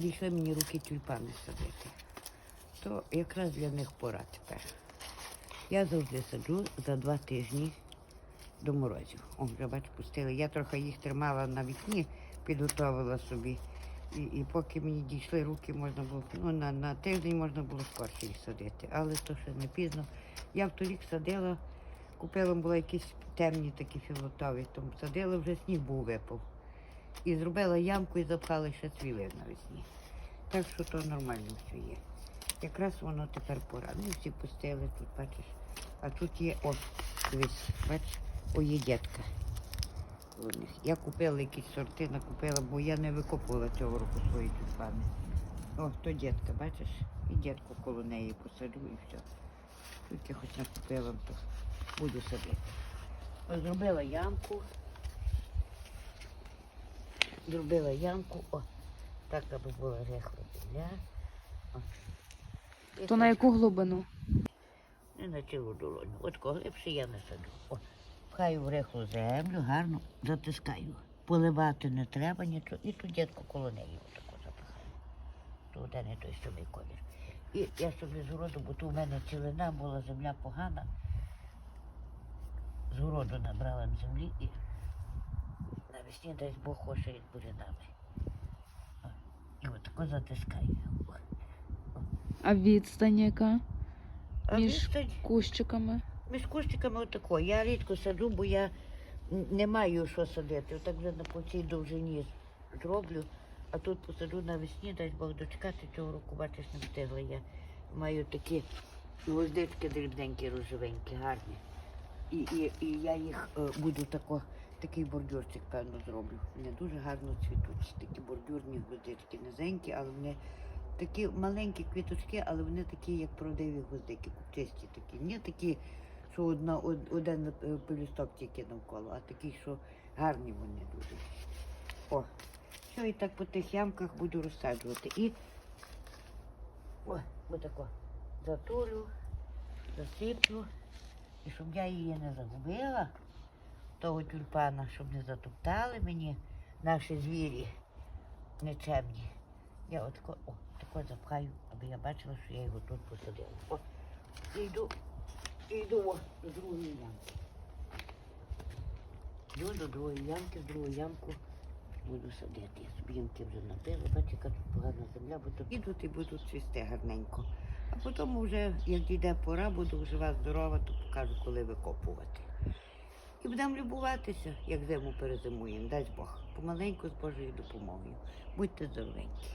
дійшли мені руки тюльпани садити. То якраз для них пора тепер. Я завжди саджу за два тижні до морозів. О, вже бач, пустили. Я трохи їх тримала на вікні, підготовила собі. І, і поки мені дійшли руки, можна було, ну, на, на тиждень можна було скорше їх садити. Але то ще не пізно. Я в торік садила, купила була якісь темні такі філотові, тому садила вже сніг був випав. І зробила ямку і запхала ще цвіли навесні. Так що то нормально все є. Якраз воно тепер пора. Ну, всі пустили тут, бачиш. А тут є, о, дивись, бачиш, о, є дітка. Я купила якісь сорти, накупила, бо я не викопувала цього року свої тюльпани. О, то дітка, бачиш? І дітку коло неї посаджу і все. Тільки хоч накупила, то буду садити. Зробила ямку. Зробила ямку, о, так, аби була рехла земля. О. І То на так. яку глибину? Не на цілу долоню. От глибше я не саджу. О, пхаю в рихлу землю, гарно затискаю. Поливати не треба нічого. І тут дітку коло неї отако запихаю. То один і той самий колір. І я собі з городу, бо тут у мене цілина була земля погана. З городу набрала землі і навесні дасть Бог хоче бурянами. О, І отако затискаю. О. А відстань яка? А Між відстань? кущиками? Між кущиками отако. Я рідко саджу, бо я не маю що садити. Отак вже на по цій довжині зроблю, а тут посаджу навесні, дай Бог дочекати цього року, бачиш, не встигла. Я маю такі гвоздички дрібненькі, рожевенькі, гарні. І, і, і я їх е, буду тако, такий бордюрчик, певно, зроблю. Вони дуже гарно цвітуть. Такі бордюрні гвоздички, низенькі, але вони такі маленькі квіточки, але вони такі, як правдиві гвоздики, купчисті такі. Не такі, що одна, один е, пелюсток тільки навколо, а такі, що гарні вони дуже. О, все, і так по тих ямках буду розсаджувати. І о, отако затулю, засиплю. І щоб я її не загубила, того тюльпана, щоб не затоптали мені наші звірі нечемні. Я отако, о, тако запхаю, аби я бачила, що я його тут посадила. О, йду, йду о, до другої ямки. Йду до другої ямки, в другу ямку буду садити. Собі ямки вже напила, бачу, яка тут погана земля, бо то підуть і будуть цвісти гарненько. А потім вже, як дійде пора, буду жива, здорова, то покажу, коли викопувати. І будемо любуватися, як зиму перезимуємо, дасть Бог. Помаленьку з Божою допомогою. Будьте здоровенькі.